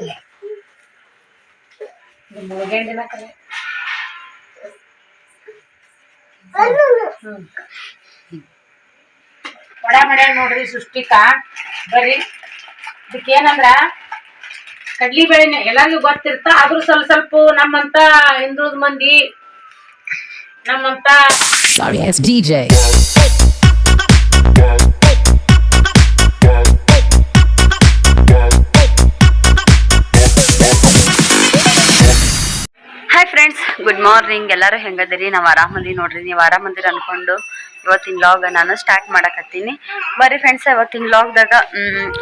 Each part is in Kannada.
ಗೊತ್ತಿಲ್ಲ ಇದು ಮುಳುಗಂಡಿನ ಕಲೆ ಹ್ಮ್ ಒಡ ಮಾಡ್ಯಾಳ ನೋಡ್ರಿ ಸೃಷ್ಟಿಕ. ಬರ್ರಿ. ಇದಕ್ಕೇನಂದ್ರ ಕಡ್ಲಿ ಬೇಳೆನೆ ಎಲ್ಲಾರ್ಗೂ ಗೊತ್ತಿರ್ತ, ಆದ್ರೂ ಸ್ವಲ್ಪ ಸ್ವಲ್ಪ ನಮ್ಮಂತ ಹಿಂದುಳಿದ ಮಂದಿ, ನಮ್ಮಂತ Sorry ass ಗುಡ್ ಮಾರ್ನಿಂಗ್ ಎಲ್ಲರೂ ಹೆಂಗದಿರಿ? ನಾವು ಆರಾಮದಿ ನೋಡ್ರಿ. ನೀವು ಆರಾಮದಿರಿ ಅನ್ಕೊಂಡು ಇವತ್ತಿನ ಲಾಗ್ ನಾನು ಸ್ಟಾರ್ಟ್ ಮಾಡಕತ್ತೀನಿ. ಬರ್ರಿ ಫ್ರೆಂಡ್ಸ್ ಇವತ್ತಿನ ಲಾಗ್ದಾಗ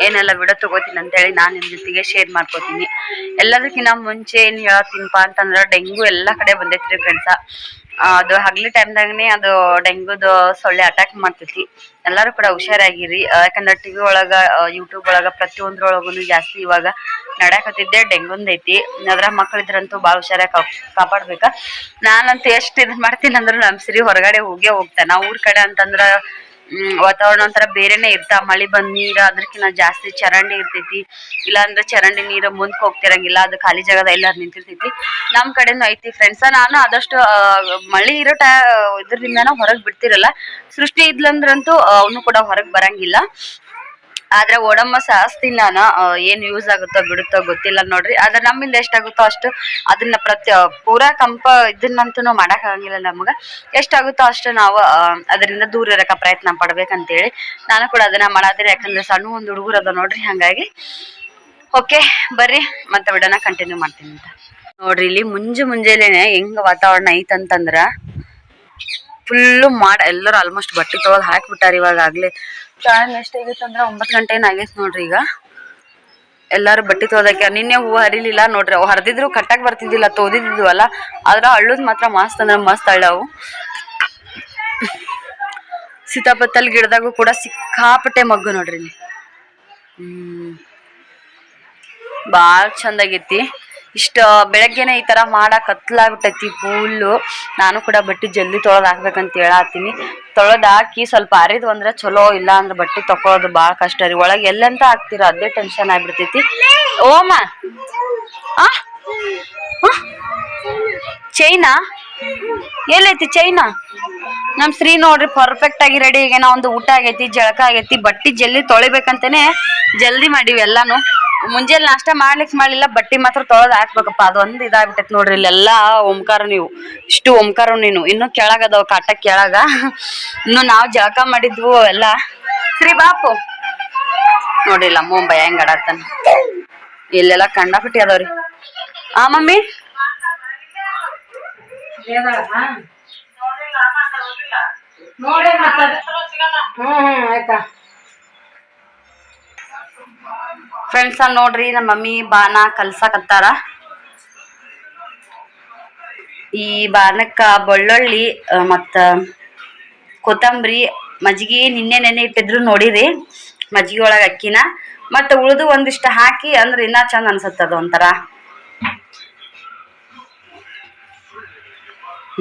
ಏನೆಲ್ಲ ವಿಡಿಯೋ ತಗೋತೀನಿ ಅಂತೇಳಿ ನಾನು ನಿಮ್ಮ ಜೊತೆಗೆ ಶೇರ್ ಮಾಡ್ಕೋತೀನಿ. ಎಲ್ಲದಕ್ಕಿಂತ ಮುಂಚೆ ಏನು ಹೇಳತ್ತೀನಪ್ಪ ಅಂತಂದ್ರೆ ಡೆಂಗು ಎಲ್ಲ ಕಡೆ ಬಂದೈತ್ರಿ ಫ್ರೆಂಡ್ಸ ಅದು ಹಗಲಿ ಟೈಮ್ದಾಗನೇ ಅದು ಡೆಂಗೂದು ಸೊಳ್ಳೆ ಅಟ್ಯಾಕ್ ಮಾಡ್ತೈತಿ. ಎಲ್ಲರೂ ಕೂಡ ಹುಷಾರಾಗಿರಿ. ಯಾಕಂದ್ರೆ ಟಿವಿ ಒಳಗ ಯೂಟ್ಯೂಬ್ ಒಳಗ ಪ್ರತಿಯೊಂದ್ರೊಳಗೂ ಜಾಸ್ತಿ ಇವಾಗ ನಡ್ಯಾಕತ್ತಿದ್ದೆ ಡೆಂಗುಂದ್ ಐತಿ. ಅದ್ರ ಮಕ್ಳಿದ್ರಂತೂ ಬಾಳ ಹುಷಾರಾಗಿ ಕಾಪ್ ಕಾಪಾಡ್ಬೇಕ. ನಾನಂತೂ ಎಷ್ಟು ಇದ್ ಮಾಡ್ತೀನಿ ಅಂದ್ರೆ ನಮ್ ಸಿರಿ ಹೊರಗಡೆ ಹೋಗೇ ಹೋಗ್ತಾನೆ ನಾವು ಊರ್ ಕಡೆ ಅಂತಂದ್ರ ವಾತಾವರಣ ಒಂಥರ ಬೇರೆನೆ ಇರ್ತಾ ಮಳೆ ಬಂದ್ ನೀರ್ ಅದ್ರಕಿನ್ನ ಜಾಸ್ತಿ ಚರಂಡಿ ಇರ್ತೈತಿ. ಇಲ್ಲಾಂದ್ರೆ ಚರಂಡಿ ನೀರು ಮುಂದಕ್ಕೆ ಹೋಗ್ತಿರಂಗಿಲ್ಲ. ಅದು ಖಾಲಿ ಜಾಗದ ಎಲ್ಲ ನಿಂತಿರ್ತೈತಿ. ನಮ್ ಕಡೆನೂ ಐತಿ ಫ್ರೆಂಡ್ಸ ನಾನು ಆದಷ್ಟು ಮಳಿ ಇರೋ ಟೈ ಇದ್ರಿಂದನ ಹೊರಗ್ ಬಿಡ್ತಿರಲ್ಲ. ಸೃಷ್ಟಿ ಇದ್ಲಂದ್ರಂತೂ ಅವನು ಕೂಡ ಹೊರಗ್ ಬರಂಗಿಲ್ಲ. ಆದ್ರೆ ಒಡಮ್ಮ ಸಾಸ್ತೀನಿ ನಾನು ಏನ್ ಯೂಸ್ ಆಗುತ್ತೋ ಬಿಡುತ್ತೋ ಗೊತ್ತಿಲ್ಲ ನೋಡ್ರಿ. ಆದ್ರೆ ನಮ್ಮಿಂದ ಎಷ್ಟಾಗುತ್ತೋ ಅಷ್ಟು ಅದನ್ನ ಪ್ರತಿ ಪೂರಾ ಕಂಪ ಇದನ್ನಂತೂ ಮಾಡಕ್ ಆಗಂಗಿಲ್ಲ ನಮಗ. ಎಷ್ಟಾಗುತ್ತೋ ಅಷ್ಟು ನಾವು ಅದರಿಂದ ದೂರ ಇರಕ ಪ್ರಯತ್ನ ಪಡ್ಬೇಕಂತೇಳಿ ನಾನು ಕೂಡ ಅದನ್ನ ಮಾಡಾದ್ರೆ ಯಾಕಂದ್ರೆ ಸಣ್ಣ ಒಂದು ಹುಡುಗರು ಅದ ನೋಡ್ರಿ, ಹಂಗಾಗಿ. ಓಕೆ ಬರ್ರಿ. ಮತ್ತೆ ವಿಡೋನ ಕಂಟಿನ್ಯೂ ಮಾಡ್ತೀನಿ ಅಂತ. ನೋಡ್ರಿ, ಇಲ್ಲಿ ಮುಂಜು ಮುಂಜಾನೆ ಹೆಂಗ ವಾತಾವರಣ ಐತಂತಂದ್ರ ಫುಲ್ಲು ಮಾಡ ಎಲ್ಲರೂ ಆಲ್ಮೋಸ್ಟ್ ಬಟ್ಟೆ ತೊಗೊಳ್ ಹಾಕ್ಬಿಟ್ಟಾರ ಇವಾಗ ಆಗ್ಲೇ. ಟೈಮ್ ಎಷ್ಟಾಗೈತೆ ಅಂದ್ರೆ ಒಂಬತ್ತು ಗಂಟೆ ಆಗೈತೆ ನೋಡ್ರಿ ಈಗ. ಎಲ್ಲಾರು ಬಟ್ಟೆ ತೋದಕ್ಕೆ ನಿನ್ನೆ ಹೂವು ಹರಿಲಿಲ್ಲ ನೋಡ್ರಿ, ಅವು ಹರಿದಿದ್ರು ಕಟ್ಟಾಗಿ ಬರ್ತಿದ್ದಿಲ್ಲ ತೋದಿದ್ವಲ್ಲ ಆದ್ರೆ ಅಳ್ಳುದ್ ಮಾತ್ರ ಮಸ್ತ್ ಅಂದ್ರೆ ಮಸ್ತ್ ಅಳ್ಳವು ಸೀತಾಪತ್ತಲ್ ಗಿಡದಾಗೂ ಕೂಡ ಸಿಕ್ಕಾಪಟ್ಟೆ ಮಗ್ಗು ನೋಡ್ರಿ ಹ್ಮ್. ಭಾಳ ಚಂದಾಗೈತಿ ಇಷ್ಟ ಬೆಳಗ್ಗೆನೆ ಈ ತರ ಮಾಡಕ್ಕೆ ಹತ್ತಲಾಗ್ಬಿಟ್ಟೈತಿ ಫುಲ್ಲು ನಾನು ಕೂಡ ಬಟ್ಟೆ ಜಲ್ದಿ ತೊಳೆದು ಹಾಕ್ಬೇಕಂತ ಹೇಳತ್ತೀನಿ ತೊಳೆದು ಹಾಕಿ ಸ್ವಲ್ಪ ಅರಿದು ಅಂದ್ರೆ ಚಲೋ, ಇಲ್ಲ ಅಂದ್ರೆ ಬಟ್ಟೆ ತಕೊಳೋದು ಭಾಳ ಕಷ್ಟ ರೀ. ಒಳಗೆ ಎಲ್ಲೆಂತ ಹಾಕ್ತೀರ? ಅದೇ ಟೆನ್ಷನ್ ಆಗ್ಬಿಡ್ತೈತಿ. ಓಮ! ಆ? ಚೈನಾ? ಎಲ್ಲೈತಿ ಚೈನಾ? ನಮ್ ಶ್ರೀ ನೋಡ್ರಿ ಪರ್ಫೆಕ್ಟ್ ಆಗಿ ರೆಡಿ ಈಗ ಒಂದು ಊಟ ಆಗೈತಿ, ಜಳಕ ಆಗೈತಿ, ಬಟ್ಟಿ ಜಲ್ದಿ ತೊಳಿಬೇಕಂತಾನೆ ಜಲ್ದಿ ಮಾಡಿವಿ ಎಲ್ಲಾನು. ಮುಂಜಾನೆ ನಾಷ್ಟ ಮಾಡ್ಲಿಕ್ಕೆ ಮಾಡ್ಲಿಲ್ಲ ಬಟ್ಟಿ ಮಾತ್ರ ತೊಳೆದು ಹಾಕ್ಬೇಕಪ್ಪ, ಅದೊಂದು ಇದಾಗ್ಬಿಟ್ಟೈತಿ ನೋಡ್ರಿ ಇಲ್ಲೆಲ್ಲ ಓಂಕಾರ ನೀವು. ಇಷ್ಟು ಓಂಕಾರ ನೀನು. ಇನ್ನು ಕೆಳಗದವ ಕಾಟ ಕೆಳಗ. ಇನ್ನು ನಾವು ಜಳಕ ಮಾಡಿದ್ವು ಎಲ್ಲ ಶ್ರೀ ಬಾಪು. ನೋಡಿಲ್ಲ ಮುಂಬೈ ಹೆಂಗ್ ಆಡತ್ತಾನ ಇಲ್ಲೆಲ್ಲ ಕಂಡಾಪಟ್ಟಿ ಅದಾವ್ರಿ. ಆ, ಮಮ್ಮಿ? ನೋಡಿ ಫ್ರೆಂಡ್ಸ್ ನೋಡ್ರಿ ನಮ್ಮ ಮಮ್ಮಿ ಬಾನ ಕಲ್ಸಕತ್ತಾರ ಈ ಬಾನಕ್ಕ ಬೆಳ್ಳುಳ್ಳಿ ಮತ್ತು ಕೊತ್ತಂಬರಿ, ಮಜ್ಜಿಗೆ ನಿನ್ನೆ ನೆನೆ ಇಟ್ಟಿದ್ರು ನೋಡಿರಿ ಮಜ್ಗಿ ಒಳಗೆ ಅಕ್ಕಿನ. ಮತ್ತೆ ಉಳಿದು ಒಂದಿಷ್ಟು ಹಾಕಿ ಅಂದ್ರೆ ಇನ್ನ ಚಂದ ಅನ್ಸತ್ತದ ಒಂಥರ.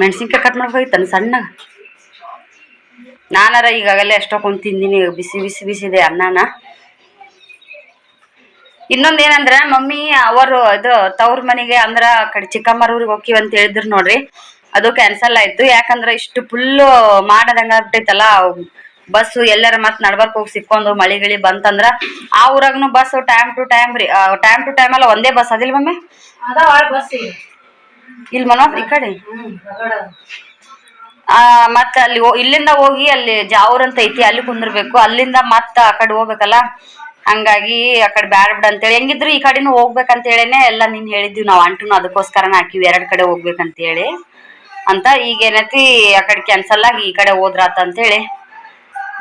ಮೆಣಸಿನ್ಕಾಯಿ ಕಟ್ ಮಾಡ್ಬೋಗಿತ್ತಾನ ಸಣ್ಣ ನಾನಾರ ಈಗಾಗಲೇ ಎಷ್ಟೊಂದು ತಿಂದಿನಿ ಬಿಸಿ ಬಿಸಿ ಬಿಸಿದೆ ಅನ್ನನ. ಇನ್ನೊಂದ್ ಏನಂದ್ರ, ಮಮ್ಮಿ ಅವರು ಇದು ತವ್ರ ಮನೆಗೆ ಅಂದ್ರ ಕಡೆ ಚಿಕ್ಕಮ್ಮರ ಊರಿಗೆ ಹೋಗಿವಿ ಅಂತ ಹೇಳಿದ್ರು ನೋಡ್ರಿ. ಅದು ಕ್ಯಾನ್ಸಲ್ ಆಯ್ತು. ಯಾಕಂದ್ರ ಇಷ್ಟು ಫುಲ್ಲು ಮಾಡದಂಗ ಆಗ್ಬಿಟ್ಟೈತಲ್ಲ ಬಸ್ ಎಲ್ಲರ ಮತ್ ನಡ್ಬರ್ಕ್ ಹೋಗಿ ಸಿಕ್ಕೊಂಡು ಮಳಿ ಗಿಳಿ ಬಂತಂದ್ರ, ಆ ಊರಾಗನು ಬಸ್ ಟೈಮ್ ಟು ಟೈಮ್ ರೀ ಟೈಮ್ ಟು ಟೈಮ್ ಅಲ್ಲ ಒಂದೇ ಬಸ್ ಅದಿಲ್ಲ ಮಮ್ಮಿ? ಅದ ಇಲ್ಲಿ ಮನೋಹರ್ ಈ ಕಡೆ? ಮತ್ತ ಅಲ್ಲಿ ಇಲ್ಲಿಂದ ಹೋಗಿ ಅಲ್ಲಿ ಜಾವೂರ್ ಅಂತ ಐತಿ, ಅಲ್ಲಿ ಕುಂದಿರ್ಬೇಕು. ಅಲ್ಲಿಂದ ಮತ್ತ ಆ ಕಡೆ ಹೋಗ್ಬೇಕಲ್ಲ? ಹಂಗಾಗಿ ಆ ಕಡೆ ಬ್ಯಾಡ ಬಿಡ ಅಂತೇಳಿ. ಹೆಂಗಿದ್ರು ಈ ಕಡೆನೂ ಹೋಗ್ಬೇಕಂತ ಹೇಳೇನೆ, ಎಲ್ಲ ನೀನ್ ಹೇಳಿದ್ವಿ, ನಾವು ಅಂಟುನು ಅದಕ್ಕೋಸ್ಕರನ ಹಾಕಿವಿ, ಎರಡ್ ಕಡೆ ಹೋಗ್ಬೇಕಂತ ಹೇಳಿ. ಅಂತ ಈಗ ಏನೈತಿ, ಆ ಕಡೆ ಕ್ಯಾನ್ಸಲ್ ಆಗಿ ಈ ಕಡೆ ಹೋದ್ರಾತ ಅಂತೇಳಿ.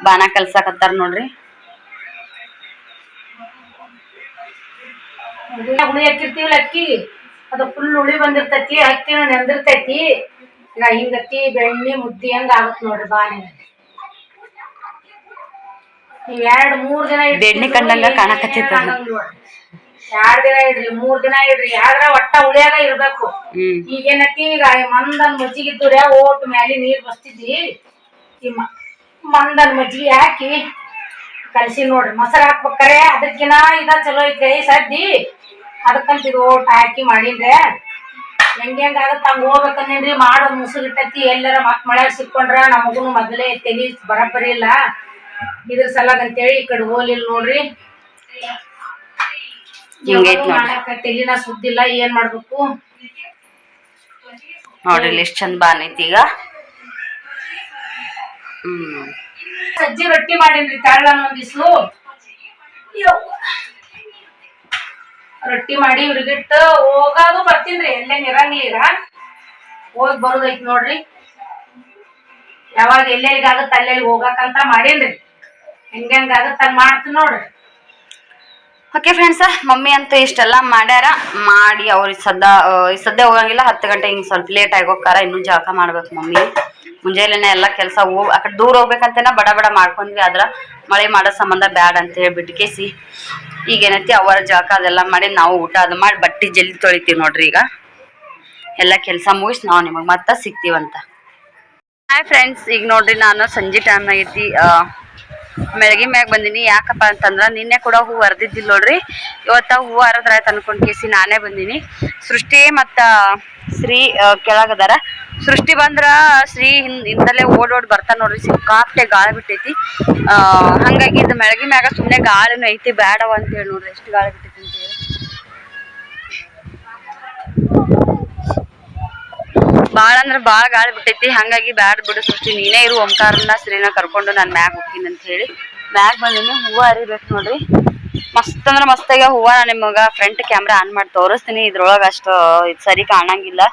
ಬಾನ ಕಲ್ಸಾಕತ್ತಾರ ನೋಡ್ರಿ. ಅಕ್ಕಿ? ಅದು ಫುಲ್ ಉಳಿ ಬಂದಿರ್ತೈತಿ ಅಕ್ಕಿನ ನೆಂದಿರ್ತೈತಿ. ಈಗ ಹಿಂಗತ್ತಿ ಬೆಣ್ಣೆ ಮುದ್ದಿ ಹಂಗ ಆಗುತ್ತೆ ನೋಡ್ರಿ ಬಾನೆ ನೀವ್ ಎರಡ್ ಮೂರ್ ದಿನ ಇಡ್ರಿ. ಬೆಣ್ಣೆ ಕಂಡಂಗ ಏನ್ ಕಾಣಕತ್ತೈತಿ ಅದು. ಎರಡ್ ದಿನ ಇಡ್ರಿ ಮೂರ್ ದಿನ ಇಡ್ರಿ. ಯಾರ ಒಟ್ಟ ಉಳಿಯಾಗ ಇರ್ಬೇಕು. ಈಗೇನಕ್ಕಿ ಈಗ ಮಂದನ್ ಮಜ್ಜಿಗೆ ಓಟ್ ಮ್ಯಾಲಿ ನೀರ್ ಬಸ್ತಿದ್ವಿ. ಈ ಮಂದನ್ ಮಜ್ಜಿಗೆ ಹಾಕಿ ಕಲ್ಸಿ ನೋಡ್ರಿ. ಮೊಸರ್ ಹಾಕ್ಬೇಕಾರೆ ಅದಕ್ಕಿನ ಇದ ಚಲೋ ಐತ್ರಿ. ಸದ್ದಿ ಅದಕ್ಕಂತ ಟಾಕಿ ಓಟ್ ಹಾಕಿ ಮಾಡಿದ್ರೆ ಹೆಂಗೆ ಹೆಂಗ್ ಆಗತ್ತ ಹಂಗ ಹೋಗ್ಬೇಕನ್ನೇನ್ರಿ ಮಾಡೋ ಮುಸುಗಿಟ್ಟತಿ ಎಲ್ಲರ ಮತ್ ಮಳ್ಯಾಗ ಸಿಕ್ಕೊಂಡ್ರ ನಮಗೂನು ಮೊದಲೇ ತೆಗಿ ಬರಬ್ಬರಿ ಇಲ್ಲ. ಇದ್ರ ಸಲಾಗ ಅಂತೇಳಿ ಈ ಕಡೆ ಹೋಲಿಲ್ಲ ನೋಡ್ರಿ. ತೆಲಿನ ನೋಡ್ರಿ. ಮಾಡಾಕ ತಲಿನ ಸುದ್ದಿಲ್ಲ ಏನ್ ಮಾಡ್ಬೇಕು? ನೋಡ್ರಿ ಇಲ್ಲಿ ಎಷ್ಟ್ ಚಂದ ಬಾನೈತಿ ಈಗ. ಹ್ಮ್. ಸಜ್ಜಿ ರೊಟ್ಟಿ ಮಾಡಿನ್ರಿ ತೆಳ್ಳನ ಒಂದಿಸ್ಲು ರೊಟ್ಟಿ ಮಾಡಿ ಇವ್ರಿಗಿಟ್ಟು ಹೋಗೋದು ಬರ್ತೀನ್ರಿ ಎಲ್ಲೇನ್ ಇರಂಗಿಲ್ಲ ಹೋಗಿ ಬರೋದೈತಿ ನೋಡ್ರಿ. ಯಾವಾಗ ಎಲ್ಲೆಲ್ಲಿಗೆ ಆಗತ್ತ ಅಲ್ಲೆಲ್ಲಿ ಹೋಗಕ್ಕಂತ ಮಾಡೀನ್ರಿ. ಹೆಂಗ್ ಹೆಂಗ್ ಮಾಡ್ತೀನಿ ನೋಡ್ರಿ. ಓಕೆ ಫ್ರೆಂಡ್ಸ ಮಮ್ಮಿ ಅಂತೂ ಇಷ್ಟೆಲ್ಲ ಮಾಡ್ಯಾರ. ಮಾಡಿ ಅವ್ರಿಗೆ ಸದ್ದ ಈ ಸದ್ಯ ಹೋಗಂಗಿಲ್ಲ, ಹತ್ತು ಗಂಟೆ ಹಿಂಗೆ ಸ್ವಲ್ಪ ಲೇಟ್ ಆಗಿ ಹೋಗ್ತಾರ, ಇನ್ನೂ ಜಳಕ ಮಾಡ್ಬೇಕು ಮಮ್ಮಿ. ಮುಂಜಾನೆ ಎಲ್ಲ ಕೆಲಸ ಹೋಗಿ, ಆ ಕಡೆ ದೂರ ಹೋಗ್ಬೇಕಂತೇನ ಬಡ ಬಡ ಮಾಡ್ಕೊಂಡ್ವಿ ಆದ್ರ ಮಳೆ ಮಾಡೋ ಸಂಬಂಧ ಬ್ಯಾಡ ಅಂತ ಹೇಳಿ ಬಿಟ್ಕೇಸಿ ಈಗ ಏನೈತಿ ಅವರ ಜಳಕ ಅದೆಲ್ಲ ಮಾಡಿ ನಾವು ಊಟ ಅದು ಮಾಡಿ ಬಟ್ಟೆ ಜಲ್ದಿ ತೊಳಿತೀವಿ ನೋಡ್ರಿ ಈಗ. ಎಲ್ಲ ಕೆಲಸ ಮುಗಿಸಿ ನಾವು ನಿಮಗೆ ಮತ್ತೆ ಸಿಗ್ತೀವಂತ. ಹಾಯ್ ಫ್ರೆಂಡ್ಸ್ ಈಗ ನೋಡ್ರಿ ನಾನು ಸಂಜೆ ಟೈಮ್ ಆಗೈತಿ. ಮೆಳಗಿ ಮ್ಯಾಗ ಬಂದಿನಿ. ಯಾಕಪ್ಪ ಅಂತಂದ್ರೆ ನಿನ್ನೆ ಕೂಡ ಹೂ ಹರಿದಿದ್ದಿಲ್ಲ ನೋಡ್ರಿ. ಇವತ್ತ ಹೂ ಹರದ್ರಾಯ್ತು ಅನ್ಕೊಂಡು ಕೇಸಿ ನಾನೇ ಬಂದಿನಿ. ಸೃಷ್ಟಿ ಮತ್ತು ಶ್ರೀ ಕೆಳಗದಾರ. ಸೃಷ್ಟಿ ಬಂದ್ರ ಶ್ರೀ ಹಿನ್ ಹಿಂದಲೇ ಓಡ್ ಓಡ್ ಬರ್ತಾ ನೋಡ್ರಿ ಸಿಕ್ಕಾಪ್ಟೆ ಗಾಳಿ ಬಿಟ್ಟೈತಿ. ಹಂಗಾಗಿ ಇದು ಮೆಳಗಿ ಮ್ಯಾಗ ಸುಮ್ನೆ ಗಾಳಿನೂ ಐತಿ, ಬ್ಯಾಡವ ಅಂತ ಹೇಳಿ ನೋಡ್ರಿ, ಎಷ್ಟು ಗಾಳಿ ಬಿಟ್ಟೈತಿ ಅಂತ ಹೇಳಿ. ಬಾಳ ಅಂದ್ರ ಬಾಳ ಗಾಳಿ ಬಿಟ್ಟೈತಿ, ಹಂಗಾಗಿ ಬ್ಯಾಡ ಬಿಡು ಸೃಷ್ಟಿ, ನೀನೇ ಇರು ಓಂಕಾರನ ಶ್ರೀನ ಕರ್ಕೊಂಡು ನಾನು ಮ್ಯಾಗ ಹೋಗ್ತೀನಿ ಅಂತ ಹೇಳಿ. ಮ್ಯಾಗ ಬಂದಿನಿ, ಹೂವ ಹರಿಬೇಕು ನೋಡ್ರಿ. ಮಸ್ತ್ ಅಂದ್ರ ಮಸ್ತಾಗ ಹೂವ ನಾನು ನಿಮಗೆ ಫ್ರಂಟ್ ಕ್ಯಾಮ್ರಾ ಆನ್ ಮಾಡಿ ತೋರಿಸ್ತೀನಿ, ಇದ್ರೊಳಗ ಅಷ್ಟು ಇದು ಸರಿ ಕಾಣಂಗಿಲ್ಲ.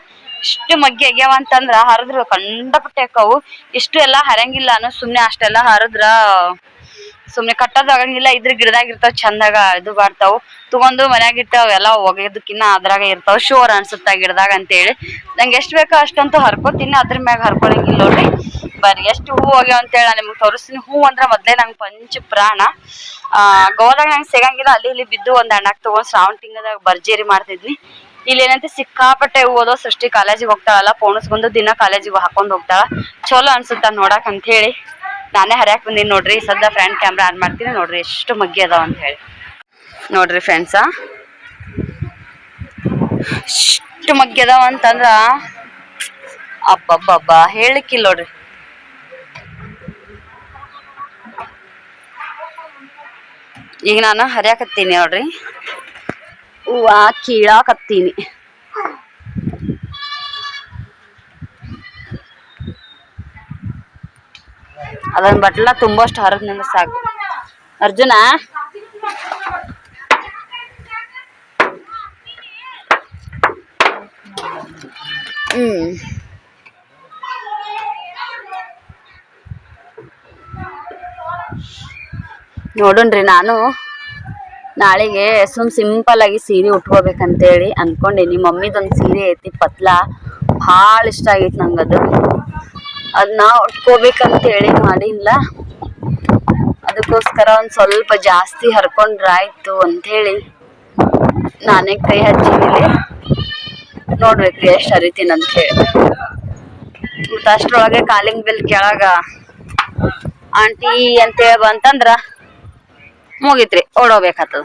ಇಷ್ಟು ಮಗ್ಗಿ ಆಗ್ಯಾವ ಅಂತಂದ್ರ ಹರಿದ್ರು ಕಂಡಪಟ್ಟೆ ಅಕ್ಕವು. ಇಷ್ಟು ಎಲ್ಲಾ ಹರಂಗಿಲ್ಲ ಅನ್ನ ಸುಮ್ನೆ ಅಷ್ಟೆಲ್ಲಾ ಹರಿದ್ರ ಸುಮ್ನೆ ಕಟ್ಟೋದ್ ಆಗಂಗಿಲ್ಲ, ಇದ್ರ ಗಿಡದಾಗ ಇರ್ತಾವ, ಚಂದಾಗ ಇದು ಬರ್ತಾವು ತಗೊಂಡು ಮನ್ಯಾಗ ಇಟ್ಟಾವ, ಎಲ್ಲ ಒಗೆಯೋದಕ್ಕಿನ್ನ ಅದ್ರಾಗ ಇರ್ತಾವ. ಶೋರ್ ಅನ್ಸುತ್ತ ಗಿಡದಾಗ ಅಂತೇಳಿ. ನಂಗೆ ಎಷ್ಟು ಬೇಕೋ ಅಷ್ಟಂತೂ ಹರ್ಕೋತೀನಿ, ಅದ್ರ ಮ್ಯಾಗ ಹರ್ಕೊಳಂಗಿಲ್ಲ ನೋಡ್ರಿ. ಬರ್ರಿ, ಎಷ್ಟು ಹೂ ಹೋಗ್ಯಾವ ಅಂತೇಳಿ ನಾನು ನಿಮ್ಗೆ ತೋರಿಸ್ತೀನಿ. ಹೂ ಅಂದ್ರ ಮೊದ್ಲೇ ನಂಗೆ ಪಂಚ ಪ್ರಾಣ. ಗೋದಾಗ ನಂಗೆ ಸಿಗಂಗಿಲ್ಲ, ಅಲ್ಲಿ ಇಲ್ಲಿ ಬಿದ್ದು ಒಂದು ಅಣ್ಣಾಕ್ ತಗೊಂಡ್ ಶ್ರಾವಣ ತಿಂಗಳದಾಗ ಭರ್ಜರಿ ಮಾಡ್ತಿದ್ನಿ. ಇಲ್ಲಿ ಏನಂತ ಸಿಕ್ಕಾಪಟ್ಟೆ ಓದೋ ಸೃಷ್ಟಿ ಕಾಲೇಜಿಗೆ ಹೋಗ್ತಾಳಲ್ಲ ಪೋಣಿಸ್ಕೊಂಡು ದಿನ ಕಾಲೇಜಿಗೆ ಹಾಕೊಂಡ್ ಹೋಗ್ತಾಳ. ಚಲೋ ಅನ್ಸುತ್ತ ನೋಡಕ್ ಅಂತ ಹೇಳಿ. ನಾನೇ ಹರ್ಯಾಕ್ ಬಂದೀನಿ ನೋಡ್ರಿ ಸದ್ಯ ಫ್ರಂಟ್ ಕ್ಯಾಮ್ರಾ ಆನ್ ಮಾಡ್ತೀನಿ ನೋಡ್ರಿ, ಎಷ್ಟು ಮಗ್ಗಿ ಅದಾವ ಅಂತ ಹೇಳಿ. ನೋಡ್ರಿ ಫ್ರೆಂಡ್ಸ. ಎಷ್ಟು ಮಗ್ಗಿ ಅದಾವ ಅಂತಂದ್ರ ಅಬ್ಬಬ್ಬಬ್ಬ ಹೇಳಿಕ್ಕಿಲ್ಲ ನೋಡ್ರಿ. ಈಗ ನಾನು ಹರಿಯಾಕತ್ತೀನಿ ನೋಡ್ರಿ. ಹೂವ ಕೀಳಾಕತ್ತೀನಿ ಅದನ್ನ ಬಟ್ಲ ತುಂಬಷ್ಟು ಹರಿದ್ನಿಂದ ಸಾಕು. ಅರ್ಜುನ? ಹ್ಮ್. ರೀ ನಾನು. ನಾಳೆಗೆ ಸುಮ್ ಸಿಂಪಲ್ ಆಗಿ ಸೀರೆ ಉಟ್ಕೋಬೇಕಂತೇಳಿ ಅನ್ಕೊಂಡೇನಿ ಮಮ್ಮಿದೊಂದು ಸೀರೆ ಐತಿ ಪತ್ಲ. ಭಾಳ ಇಷ್ಟ ಆಗೈತಿ ನಂಗದು. ಅದನ್ನ ಉಟ್ಕೋಬೇಕಂತೇಳಿ ಮಾಡಿಲ್ಲ. ಅದಕ್ಕೋಸ್ಕರ ಒಂದು ಸ್ವಲ್ಪ ಜಾಸ್ತಿ ಹರ್ಕೊಂಡ್ರಾಯ್ತು ಅಂಥೇಳಿ ನಾನೇ ಕೈ ಹಚ್ಚಿದ್ದೀನಿ ನೋಡ್ಬೇಕ್ರಿ ಎಷ್ಟು ಹರಿತೀನಿ ಅಂತ ಹೇಳಿ ಮತ್ತು ಅಷ್ಟ್ರೊಳಗೆ ಕಾಲಿಂಗ್ ಬಿಲ್ ಕೆಳಗ, ಆಂಟಿ ಅಂತೇಳಿ ಬಂತಂದ್ರ ಮುಗೀತ್ರಿ, ಓಡೋಗ್ಬೇಕಾಗ್ತದ.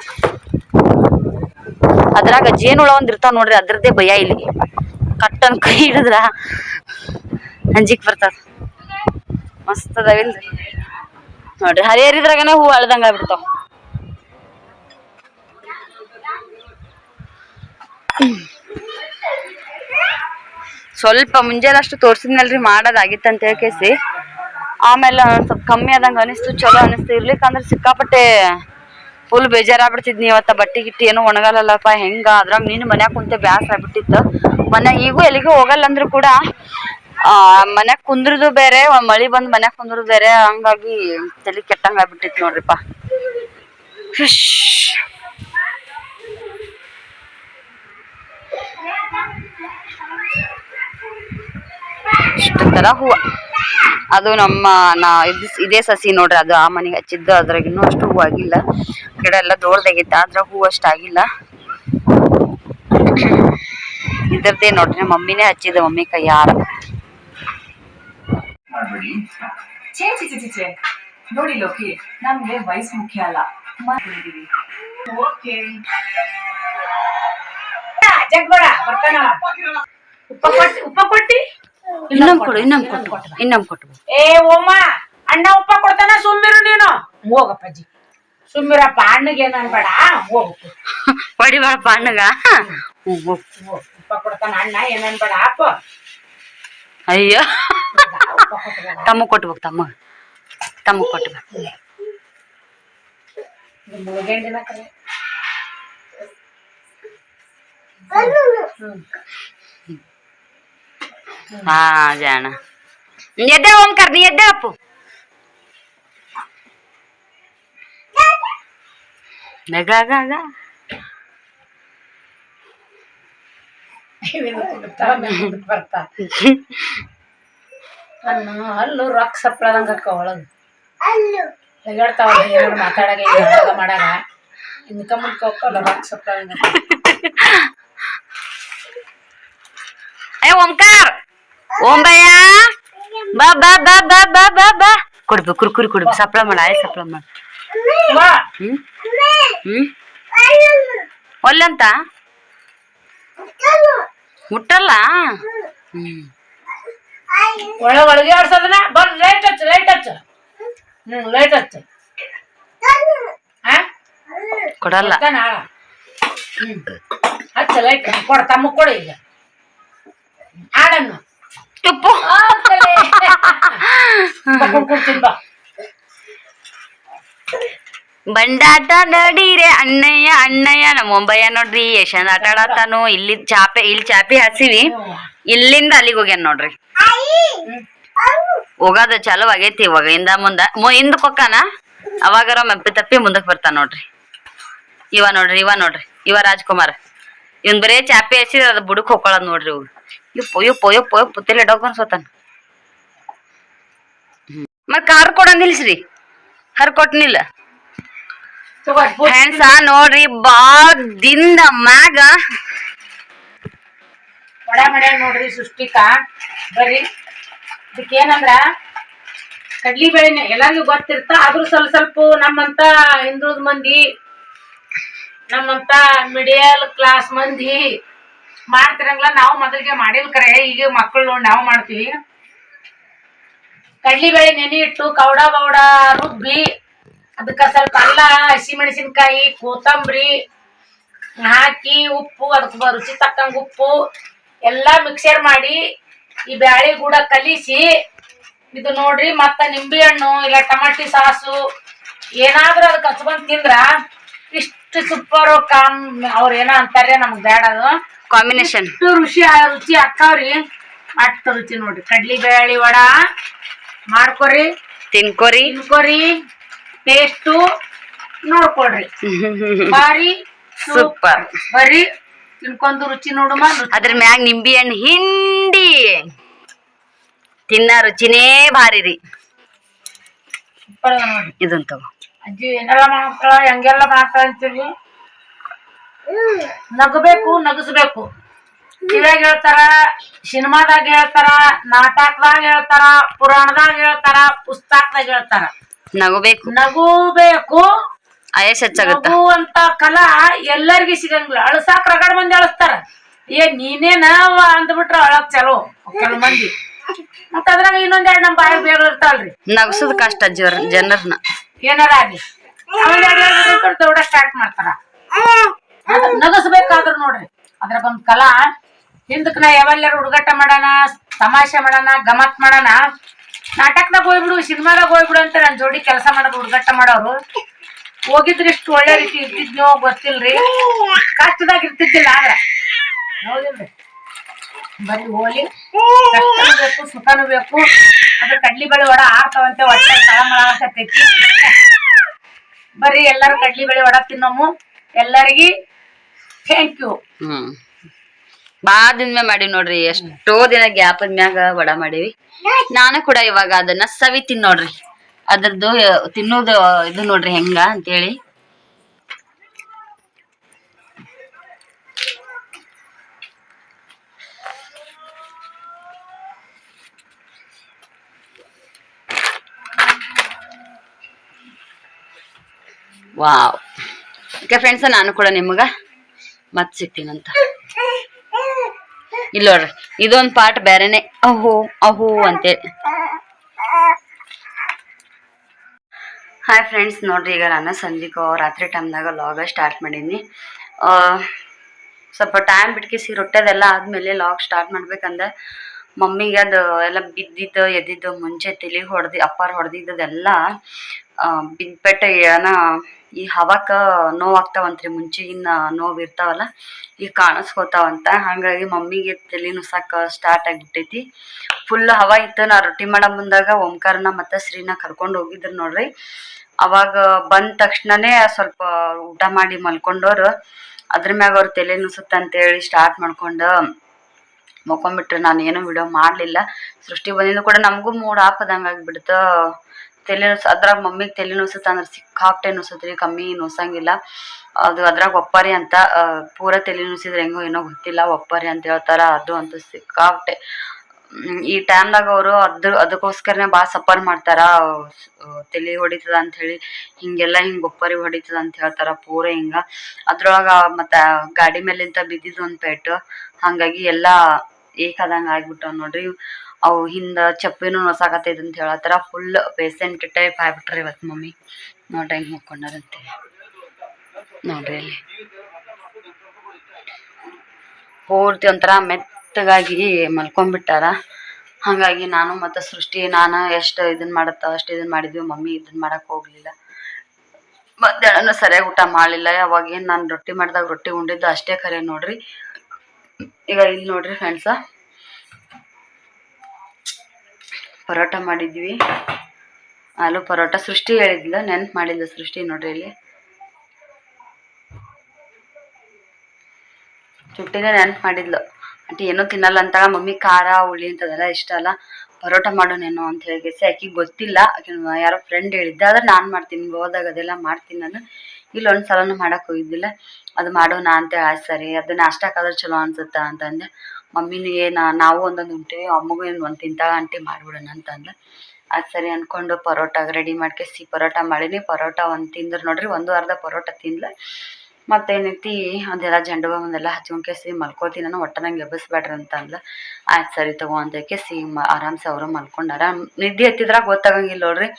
ಅದ್ರಾಗ ಜೇನುಳ ಒಂದ್ ಇರ್ತಾವ ನೋಡ್ರಿ, ಅದ್ರದ್ದೇ ಭಯ ಇಲ್ಲಿ. ಕಟ್ಟನ್ ಕೈ ಹಿಡಿದ್ರ ಅಂಜಿಕ್ ಬರ್ತದ ಮಸ್ತ್ ನೋಡ್ರಿ, ಹರಿಹರಿದ್ರಾಗನ ಹೂ ಅಳ್ದಂಗ ಆಗ್ಬಿಡ್ತಾವ. ಸ್ವಲ್ಪ ಮುಂಜಾನೆ ಅಷ್ಟು ತೋರ್ಸಿದ್ನಲ್ರಿ, ಮಾಡೋದಾಗಿತ್ತಂತ ಹೇಳ್ಕೇಸಿ. ಆಮೇಲೆ ಸ್ವಲ್ಪ ಕಮ್ಮಿ ಆದಂಗ ಅನಿಸ್ತು, ಚಲೋ ಅನಿಸ್ತು. ಇರ್ಲಿಕ್ಕಂದ್ರೆ ಸಿಕ್ಕಾಪಟ್ಟೆ ಫುಲ್ ಬೇಜಾರಾಗ್ಬಿಡ್ತಿದ್ನಿ. ಇವತ್ತ ಬಟ್ಟಿ ಗಿಟ್ಟಿ ಏನು ಒಣಗಲ್ಲಲ್ಲಪ್ಪ, ಹೆಂಗ? ಅದ್ರಾಗ ನೀನು ಮನ್ಯಾಗ ಕುಂತೆ ಬ್ಯಾಸರ ಆಗ್ಬಿಟ್ಟಿತ್ತು. ಮನ್ಯಾಗ ಈಗೂ ಎಲ್ಲಿಗೂ ಹೋಗಲ್ಲ ಅಂದ್ರು ಕೂಡ ಮನ್ಯಾಗ ಕುಂದ್ರದು ಬೇರೆ ಮಳಿ ಬಂದು ಮನ್ಯಾಗ ಕುಂದ್ರದು ಬೇರೆ. ಹಂಗಾಗಿ ತಲೆ ಕೆಟ್ಟಂಗ ಆಗ್ಬಿಟ್ಟಿತ್ತು ನೋಡ್ರಿಪ್ಪ. ಇಷ್ಟು ತರ ಹೂವ. ಅದು ನಮ್ಮ ನಾ ಇದು ಇದೇ ಸಸಿ ನೋಡ್ರಿ, ಅದು ಆ ಮನೆಗೆ ಹಚ್ಚಿದ್ದು, ಅದ್ರಾಗ ಇನ್ನೂ ಅಷ್ಟು ಹೂ ಆಗಿಲ್ಲ. ಗಿಡ ಎಲ್ಲ ದೊಡ್ಡದಾಗೈತೆ ಆದ್ರೆ ಹೂವು ಅಷ್ಟು ಆಗಿಲ್ಲ. ಇದ್ರದ್ದೇ ನೋಡ್ರಿ ಮಮ್ಮಿನೇ ಹಚ್ಚಿದ ಮಮ್ಮಿ ಕೈ ಯಾರ ಛೇ ಛೇ ಛೇ ಛೇ ಛೇ. ನೋಡಿ ಲೋಕಿ, ನಮ್ಗೆ ವಯಸ್ಸು ಮುಖ್ಯ ಅಲ್ಲ. ಉಪ್ಪ ಕೊಟ್ಟಿ? ಇನ್ನೊಂದ್ ಕೊಡು ಇನ್ನೊಂದ್ ಕೊಟ್ಟು ಇನ್ನೊಂದ್ ಕೊಟ್ಟು ಏ ಓಮ ಅಣ್ಣ ಉಪ್ಪ ಕೊಡ್ತಾನ ಸುಮ್ಮಿರು ನೀನು. ಹೋಗಪ್ಪಾಜಿ. ಸುಮ್ಮಿರಪ್ಪ ಅಣ್ಣಗೆ ಏನನ್ ಬೇಡ ಹೋಗು. ಹೊಡಿಬೇಡಪ್ಪ ಅಣ್ಣಗ. ಉಪ್ಪ ಕೊಡ್ತಾನ ಅಣ್ಣ ಏನನ್ ಅಪ್ಪ ಅಯ್ಯೋ. ತಮ್ಮ ಕೊಟ್ಬೇಕು ತಮ್ಮ. ತಮ್ಮ ಕೊಟ್ಬೇಕು ಹ್ಮ್ ಮುಳುಗೇಂಡಿನ ಕರೆ ಹಾ ಜಾಣ ಎದ್ದೆ ಓಂಕಾರ ನೀ ಎದ್ದೆ ಅಪ್ಪು. ನಗ ಆಗ ಆಗ ಇವಿದು ಕುಡ್ತಾ, ಆಮೇಲ್ ಮುಂದಕ್ ಬರ್ತಾ ಅನ್ನು ಹಲ್ಲು ರೊಕ್ಕ ಸಪ್ಳದಂಗ ಅಕ್ಕ ಒಳಗ. ಹೇಳ್ತಾವ ಏನಾದ್ರು ಮಾತಾಡಾಗ ಏನಾಗ ಮಾಡಾಗ. ಇನ್ಕ ಹೋಗ್ತಾವಲ್ಲ ರೊಕ್ಕ ಸಪ್ಳದಂಗ ಏ ಓಂಕಾರ. ಓಂಬಯ್ಯ? ಬಾ ಬಾ ಬಾ ಬಾ ಬಾ ಬಾ ಬಾ. ಕೊಡ್ಬೇಕು ಕುರ್ಕುರಿ ಕೊಡ್ಬು ಸಪ್ಳ ಮಾಡ ಆಯ್ ಸಪ್ಳ ಮಾಡ. ಬಾ ಹ್ಮ್? ಹ್ಮ್? ಒಲ್ಲಂತ? ಮುಟ್ಟಲ್ಲ? ಹ್ಮ್. ಒಳಗ ಒಳಗೆ ಆಡ್ಸೋದನ್ನ? ಬರ್ ಲೈಟ್ ಹಚ್ಚ ಲೈಟ್ ಹಚ್ಚ ಹ್ಮ್ ಲೈಟ್ ಹಚ್ಚ ಹಾ ಕೊಡಲ್ಲ. ಹ್ಮ್. ಹಚ್ಚ ಲೈಟ್ ಕೊಡ ತಮ್ಮ ಕೊಡು ಈಗ. ಆಡನ್ನು. ಬಾ. ಬಂಡಾಟ ನಡೀರೆ ಅಣ್ಣಯ್ಯ ಅಣ್ಣಯ್ಯ ನಮ್ಮ ಒಂಬಯ್ಯ ನೋಡ್ರಿ ಯಶಂದ್ ಆಟ ಆಡತಾನು ಇಲ್ಲಿ ಚಾಪೆ ಇಲ್ಲಿ ಚಾಪೆ ಹಸಿವಿ. ಇಲ್ಲಿಂದ ಅಲ್ಲಿಗೆ ಹೋಗ್ಯಾನ ನೋಡ್ರಿ. ಹೋಗೋದು ಚಾಲು ಆಗೈತಿ ಇವಾಗ ಇಂದ ಮುಂದ. ಮು ಹಿಂದಕ್ ಹೊಕ್ಕಾನ ಅವಾಗಾರ ಮಪ್ಪಿ ತಪ್ಪಿ ಮುಂದಕ್ ಬರ್ತಾನ ನೋಡ್ರಿ. ಇವ ನೋಡ್ರಿ ಇವ ನೋಡ್ರಿ. ಇವ ರಾಜ್ಕುಮಾರ್. ಇವನ್ ಬರೇ ಚಾಪೆ ಹಸಿದ್ರೆ ಅದು ಬುಡಕ್ ಹೊಕ್ಕೊಳದ್ ನೋಡ್ರಿ ಇವ್ ಯಪ್ಪೋ ಯಪ್ಪೋ ಯಪ್ಪೋ ಪುತ್ತಿಲ್ಲ ಡೋಗ್ ಅನ್ಸೋತಾನ. ಮತ್ ಕಾರ್ ಕೊಡ ನಿಲ್ಸ್ರಿ. ಹರ್ ಕೊಟ್ನಿಲ್ಲ. ನೋಡ್ರಿ ಬಾಳ ದಿಂದ ಮ್ಯಾಗ ಒಡ ನೋಡ್ರಿ ಸೃಷ್ಟಿಕಾ. ಬರ್ರಿ. ಇದಕ್ಕೆ ಏನಂದ್ರ ಕಡ್ಲಿ ಬೇಳೆನೆ ಎಲ್ಲಾರಿಗೂ ಗೊತ್ತಿರ್ತ, ಆದ್ರೂ ಸ್ವಲ್ಪ ಸ್ವಲ್ಪ ನಮ್ಮಂತ ಹಿಂದುಳಿದ ಮಂದಿ, ನಮ್ಮಂತ ಮಿಡಿಯಲ್ ಕ್ಲಾಸ್ ಮಂದಿ ಮಾಡ್ತಿರಂಗಿಲ್ಲ. ನಾವು ಮೊದಲಿಗೆ ಮಾಡಿಲ್ ಕರೆ. ಈಗ ಮಕ್ಕಳು ನೋಡಿ ನಾವು ಮಾಡ್ತೀವಿ. ಕಡ್ಲಿ ಬೇಳೆ ನೆನೆ ಇಟ್ಟು ಕೌಡ ಬೌಡ ರುಬ್ಬಿ ಅದಕ್ಕೆ ಸ್ವಲ್ಪ ಅಲ್ಲ, ಹಸಿಮೆಣಸಿನ್ಕಾಯಿ, ಕೊತ್ತಂಬರಿ ಹಾಕಿ ಉಪ್ಪು ಅದಕ್ಕೆ ರುಚಿ ತಕ್ಕಂಗ ಉಪ್ಪು ಎಲ್ಲ ಮಿಕ್ಸರ್ ಮಾಡಿ ಈ ಬ್ಯಾಳಿ ಕೂಡ ಕಲಿಸಿ, ಇದು ನೋಡ್ರಿ ಮತ್ತೆ ನಿಂಬೆ ಹಣ್ಣು ಇಲ್ಲ ಟಮಾಟಿ ಸಾಸು ಏನಾದರೂ ಅದಕ್ಕೆ ಹಚ್ಕೊಂಡ್ ತಿಂದ್ರ ಇಷ್ಟು ಸೂಪರ್ ಕಾಮ್ ಅವ್ರು ಏನೋ ಅಂತಾರೆ ನಮ್ಗೆ ಬೇಡ ಅದು. ಕಾಂಬಿನೇಷನ್ ರುಚಿ ರುಚಿ ಆಗ್ತಾವ್ರಿ? ಅಷ್ಟು ರುಚಿ ನೋಡ್ರಿ. ಕಡ್ಲಿ ಬೇಳಿ ವಡ ಮಾಡ್ಕೊರಿ ತಿನ್ಕೋರಿ. ತಿನ್ಕೊರಿ ಟೇಸ್ಟ್ ನೋಡ್ಕೊಡ್ರಿ. ಬಾರಿ ಸೂಪರ್ ಬರ್ರಿ ತಿನ್ಕೊಂಡು ರುಚಿ ನೋಡುಮ ಅದ್ರ ಮ್ಯಾಗ ನಿಂಬಿ ಹಣ್ಣು ಹಿಂಡಿ. ತಿನ್ನ ರುಚಿನೇ ಭಾರಿ ರೀ. ಸೂಪರ್ ಅದ ನೋಡ್ರಿ. ಇದನ್ ತಗೋ. ಅಜ್ಜಿ ಏನೆಲ್ಲ ಮಾಡ್ತಾಳ ಹೆಂಗೆಲ್ಲ ಮಾಡ್ತಾಳ ಅಂತೀವಿ ನಗಬೇಕು ನಗಸ್ಬೇಕು. ಕಿವ್ಯಾಗ ಹೇಳ್ತಾರ ಸಿನಿಮಾದಾಗ ಹೇಳ್ತಾರ ನಾಟಕದಾಗ ಹೇಳ್ತಾರ ಪುರಾಣದಾಗ ಹೇಳ್ತಾರ ಪುಸ್ತಕದಾಗ ಹೇಳ್ತಾರ. ನಗಬೇಕು. ನಗುಬೇಕು. ಆಯಸ್ ಹೆಚ್ಚಾಗುತ್ತ. ಅಂತ ಕಲಾ ಎಲ್ಲರಿಗೂ ಸಿಗಂಗಿಲ್ಲ. ಅಳಸಾಕ್ ರಗಡ್ ಮಂದಿ ಅಳಸ್ತಾರ. ಏ ನೀನೇನ ಅಂದ್ಬಿಟ್ರ ಅಳಕ್ ಚಲೋ ಕೆಲ ಮಂದಿ. ಮತ್ತ ಅದ್ರಾಗ ಇನ್ನೊಂದ್ ಎರಡ್ ನಮ್ ಬಾಯಿ ಬೇಗ ಇರ್ತಾವಲ್ರಿ. ನಗಸದ್ ಕಷ್ಟ ಜೀವರ ಜನರ್ನ. ಏನಾರ ಆಗ್ಲಿ. ಅವ್ರ ದೌಡ ಸ್ಟಾರ್ಟ್ ಮಾಡ್ತಾರ. ನಗಸ್ಬೇಕಾದ್ರ ನೋಡ್ರಿ. ಅದ್ರಾಗೊಂದ್ ಕಲಾ. ಹಿಂದಕ್ ನಾ ಯಾವೆಲ್ಲಾರು ಹುಡುಗಾಟ ಮಾಡೋಣ, ತಮಾಷೆ ಮಾಡೋಣ ಗಮತ್ ಮಾಡೋಣ. ನಾಟಕದಾಗ ಹೋಗ್ಬಿಡು, ಸಿನಿಮಾದಾಗ ಹೋಗ್ಬಿಡು ಅಂತ ನನ್ ಜೋಡಿ ಕೆಲಸ ಮಾಡೋದು, ಹುಡುಗಾಟ ಮಾಡೋರು. ಹೋಗಿದ್ರೆ ಇಷ್ಟು ಒಳ್ಳೆ ರೀತಿ ಇರ್ತಿದ್ನೋ ಗೊತ್ತಿಲ್ರಿ. ಕಷ್ಟದಾಗ ಇರ್ತಿದ್ದಿಲ್ಲ ಆದ್ರ. ಹೌದಿಲ್ರಿ. ಬರೀ ಹೋಲಿ ಬೇಕು, ಸುಖನೂ ಬೇಕು. ಅದ್ರ ಕಡ್ಲಿ ಬೆಳೆ ಒಡ ಆರ್ತಾವಂತೆ, ಹೊಟ್ಟೆ ತಳಮಳಾಕತ್ತೈತಿ ಬರ್ರಿ ಎಲ್ಲರೂ ಕಡ್ಲಿ ಬೆಳೆ ಒಡ ತಿನ್ನೋಮು. ಎಲ್ಲರಿಗಿ ಥ್ಯಾಂಕ್ ಯು ಹ್ಮ್. ಬಾಳ ದಿನ ಮಾಡಿವಿ ನೋಡ್ರಿ, ಎಷ್ಟೋ ದಿನ ಗ್ಯಾಪ್ ಮ್ಯಾಗ ವಡ ಮಾಡಿವಿ. ನಾನು ಕೂಡ ಇವಾಗ ಅದನ್ನ ಸವಿ ತಿನ್ ನೋಡ್ರಿ. ಅದ್ರದ್ದು ತಿನ್ನೋದು, ಇದು ನೋಡ್ರಿ ಹೆಂಗ ಅಂತೇಳಿ. ವಾವ್. ಓಕೆ ಫ್ರೆಂಡ್ಸ್ ನಾನು ಕೂಡ ನಿಮ್ಗ ಮತ್ ಸಿಗ್ತೀನಂತ ಇಲ್ಲ ನೋಡ್ರಿ, ಇದೊಂದು ಪಾರ್ಟ್ ಬೇರೆನೆ ಅಹೋ ಅಹೋ ಅಂತೇಳಿ. ಹಾಯ್ ಫ್ರೆಂಡ್ಸ್ ನೋಡ್ರಿ ಈಗ ನಾನು ಸಂಜೆಗೆ ರಾತ್ರಿ ಟೈಮ್ದಾಗ ಲಾಗ ಸ್ಟಾರ್ಟ್ ಮಾಡೀನಿ. ಸ್ವಲ್ಪ ಟೈಮ್ ಬಿಟ್ಕಿಸಿ ರೊಟ್ಟೆದೆಲ್ಲ ಆದಮೇಲೆ ಲಾಗ್ ಸ್ಟಾರ್ಟ್ ಮಾಡ್ಬೇಕಂದ್ರೆ ಮಮ್ಮಿಗೆ ಅದು ಎಲ್ಲ ಬಿದ್ದಿದ್ದು, ಎದ್ದಿದ್ದು, ಮುಂಚೆ ತಲೆ ಹೊಡೆದು, ಅಪ್ಪಾರ ಹೊಡೆದಿದ್ದದೆಲ್ಲ ಬಿದ್ದುಪೆಟ್ಟ ಏನ ಈ ಹವಾಕ ನೋವಾಗ್ತಾವಂತ್ರಿ ಮುಂಚೆಗಿನ್ನ ನೋವು ಇರ್ತಾವಲ್ಲ ಈಗ ಕಾಣಿಸ್ಕೋತಾವಂತ. ಹಾಗಾಗಿ ಮಮ್ಮಿಗೆ ತಲೆ ನುಸಾಕ ಸ್ಟಾರ್ಟ್ ಆಗ್ಬಿಟ್ಟೈತಿ. ಫುಲ್ ಹವಾ ಇತ್ತು, ನಾ ರೊಟ್ಟಿ ಮಾಡೋ ಮುಂದಾಗ ಓಂಕಾರನ ಮತ್ತು ಶ್ರೀನ ಕರ್ಕೊಂಡು ಹೋಗಿದ್ರು ನೋಡ್ರಿ. ಅವಾಗ ಬಂದ ತಕ್ಷಣನೇ ಸ್ವಲ್ಪ ಊಟ ಮಾಡಿ ಮಲ್ಕೊಂಡವ್ರು ಅದ್ರ ಮ್ಯಾಗ ಅವ್ರ ತಲೆ ನುಸುತ್ತ ಅಂತೇಳಿ ಸ್ಟಾರ್ಟ್ ಮಾಡ್ಕೊಂಡು ಮಕ್ಕೊಂಬಿಟ್ರೆ ನಾನು ಏನೂ ವಿಡಿಯೋ ಮಾಡಲಿಲ್ಲ. ಸೃಷ್ಟಿ ಬಂದಿದ್ದು ಕೂಡ ನಮಗೂ ಮೂಡ್ ಆಪದಂಗೆ ಆಗಿಬಿಡ್ತು. ತಲೆ ಅದ್ರಾಗ ಮಮ್ಮಿಗೆ ತಲೆ ನುಸುತ್ತ ಅಂದ್ರೆ ಸಿಕ್ಕಾಪಟ್ಟೆ ನೋಸತ್ರಿ ಕಮ್ಮಿ ನೋಸಂಗಿಲ್ಲ ಅದು ಅದ್ರಾಗ ಒಪ್ಪಾರಿ ಅಂತ ಪೂರ ತಲೆ ನೋಸಿದ್ರೆ ಹೆಂಗೋ ಏನೋ ಗೊತ್ತಿಲ್ಲ, ಒಪ್ಪಾರಿ ಅಂತ ಹೇಳ್ತಾರ, ಅದು ಅಂತ ಸಿಕ್ಕಾಪಟ್ಟೆ ಈ ಟೈಮ್ದಾಗ ಅವರು ಅದ್ರ ಅದಕ್ಕೋಸ್ಕರನೇ ಭಾಳ ಸಫರ್ ಮಾಡ್ತಾರ ತಲೆ ಹೊಡಿತದ ಅಂತ ಹೇಳಿ, ಹಿಂಗೆಲ್ಲ ಹಿಂಗೆ ಒಪ್ಪರಿ ಹೊಡಿತದ ಅಂತ ಹೇಳ್ತಾರ, ಪೂರ ಹಿಂಗ. ಅದ್ರೊಳಗ ಮತ್ತೆ ಗಾಡಿ ಮೇಲಿಂದ ಬಿದ್ದಿದ್ದು ಒಂದು ಪೆಟ್ಟು ಹಾಗಾಗಿ ಎಲ್ಲ ಏಕಾದಂಗೆ ಆಗ್ಬಿಟ್ಟವ್ ನೋಡ್ರಿ. ಅವು ಹಿಂದ ಚಪ್ಪಿನೂ ನೋಸಾಕತ್ತೈತೆ ಅಂತ ಹೇಳತ್ತರ. ಫುಲ್ ಪೇಸೆಂಟ್ ಟೈಪ್ ಆಗ್ಬಿಟ್ರಿ ಇವತ್ತು ಮಮ್ಮಿ. ನೋಡ್ರಿ ಹೆಂಗೆ ಮುಕ್ಕೊಂಡಾರಂತೆ ನೋಡ್ರಿ ಅಲ್ಲಿ. ಪೂರ್ತಿ ಒಂಥರ ಮೆತ್ತಗಾಗಿ ಮಲ್ಕೊಂಡ್ಬಿಟ್ಟಾರ. ಹಾಗಾಗಿ ನಾನು ಮತ್ತು ಸೃಷ್ಟಿ, ನಾನು ಎಷ್ಟು ಇದನ್ನ ಮಾಡತ್ತ, ಅಷ್ಟು ಇದನ್ನ ಮಾಡಿದ್ವಿ. ಮಮ್ಮಿ ಇದನ್ನ ಮಾಡಕ್ಕೆ ಹೋಗ್ಲಿಲ್ಲ. ಮಧ್ಯಾಹ್ನ ಸರಿಯಾಗಿ ಊಟ ಮಾಡಲಿಲ್ಲ. ಅವಾಗ ಏನು ನಾನು ರೊಟ್ಟಿ ಮಾಡಿದಾಗ ರೊಟ್ಟಿ ಉಂಡಿದ್ದು ಅಷ್ಟೇ ಖರೆ ನೋಡ್ರಿ. ಈಗ ಇಲ್ಲಿ ನೋಡ್ರಿ ಫ್ರೆಂಡ್ಸ ಪರೋಟ ಮಾಡಿದ್ವಿ. ಆಲೂ ಪರೋಟ ಸೃಷ್ಟಿ ಹೇಳಿದ್ಲ, ನೆನ್ಪು ಮಾಡಿದ್ಲು ಸೃಷ್ಟಿ ನೋಡ್ರಿ ಇಲ್ಲಿ. ಚುಟ್ಟಿನೇ ನೆನ್ಪು ಮಾಡಿದ್ಲು. ಆಂಟಿ, ಏನೂ ತಿನ್ನಲ್ಲ ಅಂತ ಮಮ್ಮಿ ಖಾರ, ಹುಳಿ ಅಂತದೆಲ್ಲ ಇಷ್ಟ ಅಲ್ಲ. ಪರೋಟ ಮಾಡೋನೇನೋ ಅಂತ ಹೇಳಿ ಆಕಿಗೆ ಗೊತ್ತಿಲ್ಲ. ಯಾರೋ ಫ್ರೆಂಡ್ ಹೇಳಿದ್ದೆ, ಆದ್ರೆ ನಾನು ಮಾಡ್ತೀನಿ ಹೋದಾಗ ಅದೆಲ್ಲ ಮಾಡ್ತೀನಿ ನಾನು. ಇಲ್ಲಿ ಒಂದು ಸಲನೂ ಮಾಡಕ್ಕೆ ಹೋಗಿದ್ದಿಲ್ಲ. ಅದು ಮಾಡೋಣ ಅಂತ ಆ ಸರಿ ಅದು ನಾಷ್ಟಕ್ಕಾದ್ರೆ ಚಲೋ ಅನ್ಸುತ್ತಾ ಅಂತಂದೆ. ಮಮ್ಮಿನೂ ಏನು ನಾವು ಒಂದೊಂದು ಉಂಟೀವಿ, ಅಮ್ಮಗೂ ಏನು ಒಂದು ತಿಂತ ಆಂಟಿ ಮಾಡಿಬಿಡೋಣ ಅಂತಂದ್ರೆ ಅದು ಸರಿ ಅಂದ್ಕೊಂಡು ಪರೋಟಾಗ ರೆಡಿ ಮಾಡ್ಕೇಸಿ ಪರೋಟ ಮಾಡೀನಿ. ಪರೋಟ ಒಂದು ತಿಂದ್ರೆ ನೋಡ್ರಿ, ಒಂದು ಅರ್ಧ ಪರೋಟ ತಿಂದ್ಲ. ಮತ್ತೇನೈತಿ ಅದೆಲ್ಲ ಜಂಡು ಒಂದೆಲ್ಲ ಹಚ್ಕೊಂಡ್ಕೇಸಿ ಮಲ್ಕೋತೀನಿ ನಾನು ಒಟ್ಟು ನಂಗೆ ಎಬ್ಬಿಸ್ಬೇಡ್ರಿ ಅಂತ ಅಂದ್ಲ ಆಯ್ತು ಸರಿ ತಗೋ ಅಂತ ಸಿ ಮ, ಆರಾಮ್ಸೆ ಅವರು ಮಲ್ಕೊಂಡಾರ ನಿದ್ದೆ ಎತ್ತಿದ್ರಾಗ ಗೊತ್ತಾಗಂಗಿಲ್ಲ ನೋಡ್ರಿ.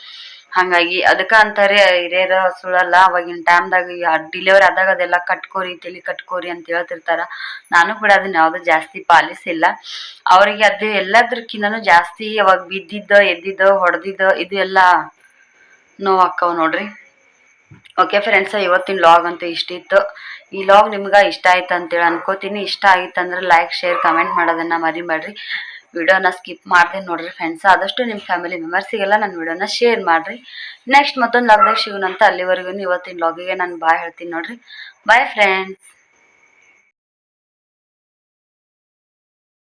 ಹಾಗಾಗಿ ಅದಕ್ಕ ಅಂತಾರೆ, ಹಿರಿಯರ ಸುಳ್ಳಲ್ಲ, ಅವಾಗಿನ ಟೈಮ್ದಾಗ ಡಿಲಿವರಿ ಆದಾಗ ಅದೆಲ್ಲ ಕಟ್ಕೋರಿ, ತಲೆ ಕಟ್ಕೋರಿ ಅಂತ ಹೇಳ್ತಿರ್ತಾರ. ನಾನು ಕೂಡ ಅದನ್ನ ಯಾವ್ದು ಜಾಸ್ತಿ ಪಾಲಿಸಿಲ್ಲ. ಅವರಿಗೆ ಅದು ಎಲ್ಲದಕ್ಕಿಂತನೂ ಜಾಸ್ತಿ ಅವಾಗ ಬಿದ್ದಿದ್ದ, ಎದ್ದಿದ್ದ, ಹೊಡೆದಿದ್ದ, ಇದು ಎಲ್ಲ ನೋವಾಕ್ಕವು ನೋಡ್ರಿ. ಓಕೆ ಫ್ರೆಂಡ್ಸ್ ಇವತ್ತಿನ ಲಾಗ್ ಅಂತೂ ಇಷ್ಟಿತ್ತು. ಈ ಲಾಗ್ ನಿಮ್ಗೆ ಇಷ್ಟ ಆಯ್ತು ಅಂತೇಳಿ ಅನ್ಕೋತೀನಿ. ಇಷ್ಟ ಆಗಿತ್ತು ಅಂದ್ರೆ ಲೈಕ್ ಶೇರ್ ಕಮೆಂಟ್ ಮಾಡೋದನ್ನ ಮರಿಬೇಡ್ರಿ. ವಿಡಿಯೋನ ಸ್ಕಿಪ್ ಮಾಡ್ತೀನಿ ನೋಡ್ರಿ ಫ್ರೆಂಡ್ಸ್ ಆದಷ್ಟು ನಿಮ್ಮ ಫ್ಯಾಮಿಲಿ ಮೆಂಬರ್ಸಿಗೆಲ್ಲ ನನ್ನ ವಿಡಿಯೋನ ಶೇರ್ ಮಾಡಿರಿ. ನೆಕ್ಸ್ಟ್ ಮತ್ತೊಂದು ಲಾಗ್ದಾಗ ಸಿಗೋಣಂತ ಅಲ್ಲಿವರೆಗೂ ಇವತ್ತಿನ ಲಾಗಿಗೆ ನಾನು ಬಾಯ್ ಹೇಳ್ತೀನಿ ನೋಡ್ರಿ. Bye friends